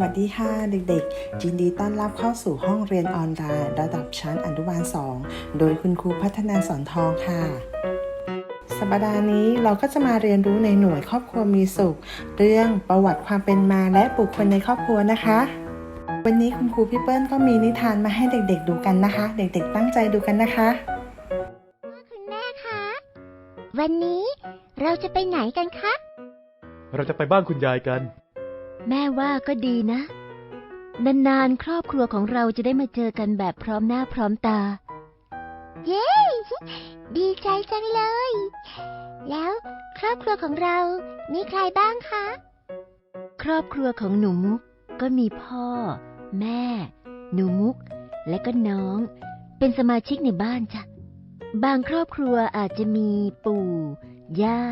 วัสดีค่ะเด็กๆยินดีต้อนรับเข้าสู่ห้องเรียนออนไลน์ระดับชั้นอนุบาล 2 โดยคุณครูพัฒนาสอนทองค่ะ สัปดาห์นี้เราก็จะมาเรียนรู้ในหน่วยครอบครัวมีสุข เรื่องประวัติความเป็นมาและบุคคลในครอบครัวนะคะ วันนี้คุณครูพี่เปิ้ลก็มีนิทานมาให้เด็กๆดูกันนะคะ เด็กๆ ตั้งใจดูกันนะคะคุณแม่คะวันนี้เราจะไปไหนกันคะเราจะไปบ้านคุณยายกัน แม่ว่าก็ดีนะ นานๆ ครอบครัวของเราจะได้มาเจอกันแบบพร้อมหน้าพร้อมตา เย้ ดีใจจังเลย แล้วครอบครัวของเรา มีใครบ้างคะ ครอบครัวของหนูมุกก็มีพ่อ แม่ หนูมุก และก็น้อง เป็นสมาชิกในบ้านจ้ะ บางครอบครัวอาจจะมีปู่ ย่า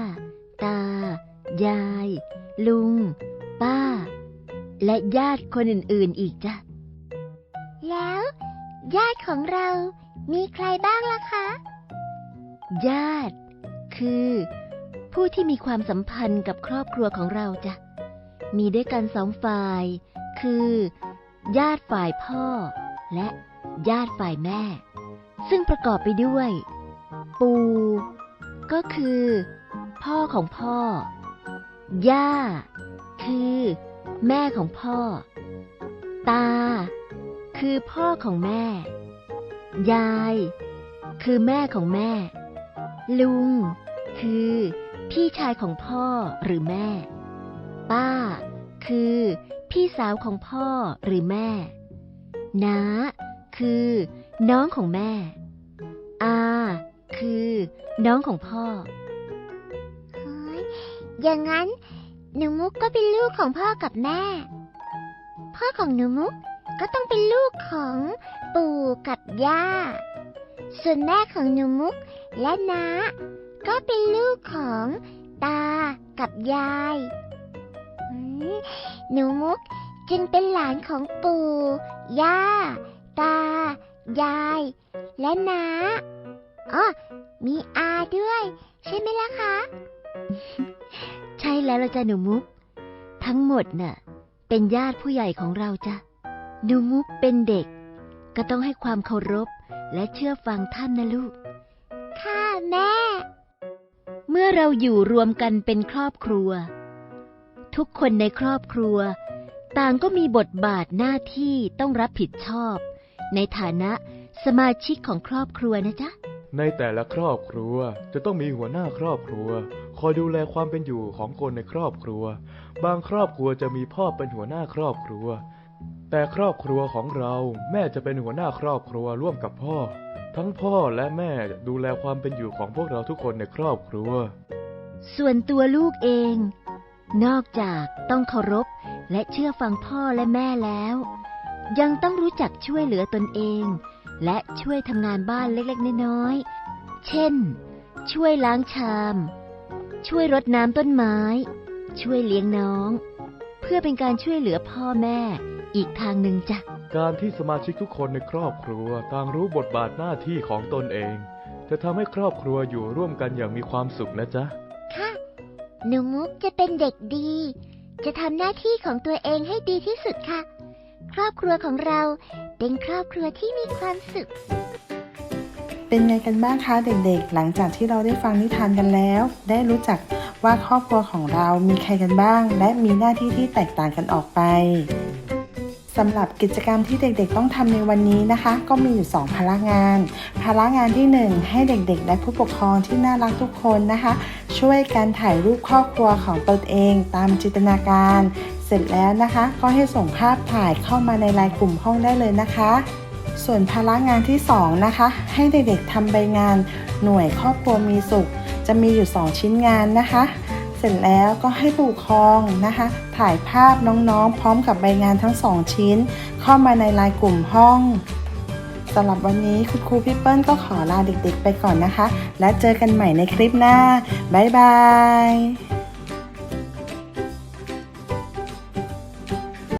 ตา ยาย ลุง ป้า และญาติคนอื่นๆอีกจ้ะ แล้ว ญาติของเรามีใครบ้างล่ะคะ ญาติ คือ ผู้ที่มีความสัมพันธ์กับครอบครัวของเราจ้ะ มีด้วยกันสองฝ่าย คือ ญาติฝ่ายพ่อ และญาติฝ่ายแม่ ซึ่งประกอบไปด้วย ปู่ ก็คือ พ่อของพ่อย่า คือ แม่ของพ่อ ตา คือพ่อของแม่ ยาย คือแม่ของแม่ ลุง คือ พี่ชายของพ่อหรือแม่ ป้า คือ พี่สาวของพ่อหรือแม่ น้า คือ น้องของแม่ อา คือ น้องของพ่อเฮ้ยอย่างนั้น หนูมุกก็เป็นลูกของพ่อกับแม่ พ่อของหนูมุกก็ต้องเป็นลูกของปู่กับย่า ส่วนแม่ของหนูมุกและน้าก็เป็นลูกของตากับยายหนูมุกจึงเป็นหลานของปู่ ย่า ตา ยาย และน้าอ๋อมีอาด้วย ใช่ไหมล่ะคะ แล้วละจ้ะหนูมุก ทั้งหมดน่ะ เป็นญาติผู้ใหญ่ของเราจ้ะหนูมุกเป็นเด็ก ก็ต้องให้ความเคารพและเชื่อฟังท่านนะลูก ค่ะแม่ เมื่อเราอยู่รวมกันเป็นครอบครัว ทุกคนในครอบครัว ต่างก็มีบทบาทหน้าที่ต้องรับผิดชอบ ในฐานะสมาชิกของครอบครัวนะจ๊ะ ในแต่ละครอบครัวจะต้องมีหัวหน้าครอบครัว คอยดูแลความเป็นอยู่ของคนในครอบครัว บางครอบครัวจะมีพ่อเป็นหัวหน้าครอบครัว แต่ครอบครัวของเราแม่จะเป็นหัวหน้าครอบครัวร่วมกับพ่อ ทั้งพ่อและแม่ดูแลความเป็นอยู่ของพวกเราทุกคนในครอบครัว ส่วนตัวลูกเอง นอกจากต้องเคารพและเชื่อฟังพ่อและแม่แล้ว ยังต้องรู้จักช่วยเหลือตนเอง และช่วยทำงานบ้านเล็กๆ น้อยๆ เช่น ช่วยล้างชาม ช่วยรดน้ำต้นไม้ ช่วยเลี้ยงน้อง เพื่อเป็นการช่วยเหลือพ่อแม่อีกทางหนึ่งจ้ะ การที่สมาชิกทุกคนในครอบครัวต่างรู้บทบาทหน้าที่ของตนเอง จะทำให้ครอบครัวอยู่ร่วมกันอย่างมีความสุขนะจ๊ะ ค่ะ หนูมุกจะเป็นเด็กดี จะทำหน้าที่ของตัวเองให้ดีที่สุดค่ะ ครอบครัวของเราเป็นครอบครัวที่มีความสุข เป็นไงกันบ้างคะเด็กๆ หลังจากที่เราได้ฟังนิทานกันแล้ว ได้รู้จักว่าครอบครัวของเรามีใครกันบ้าง และมีหน้าที่ที่แตกต่างกันออกไปสำหรับกิจกรรมที่เด็กๆ ต้องทำในวันนี้นะคะ ก็มีอยู่ 2 ภาระงาน ภาระงานที่ 1 ให้เด็กๆ และผู้ปกครองที่น่ารักทุกคนนะคะ ช่วยกันถ่ายรูปครอบครัวของตนเอง ตามจินตนาการ เสร็จแล้วนะคะ ก็ให้ส่งภาพถ่ายเข้ามาในไลน์กลุ่มห้องได้เลยนะคะ ส่วนภาระงานที่ 2 นะคะ ให้เด็กๆทำใบงานหน่วยครอบครัวมีสุข จะมีอยู่ 2 ชิ้นงานนะคะ เสร็จแล้วก็ให้ผู้ปกครองนะคะ ถ่ายภาพน้องๆ พร้อมกับใบงานทั้ง 2 ชิ้น เข้ามาในไลน์กลุ่มห้องสำหรับวันนี้คุณครูพี่เปิ้ลก็ขอลาเด็กๆไปก่อนนะคะ และเจอกันใหม่ในคลิปหน้า บ๊ายบาย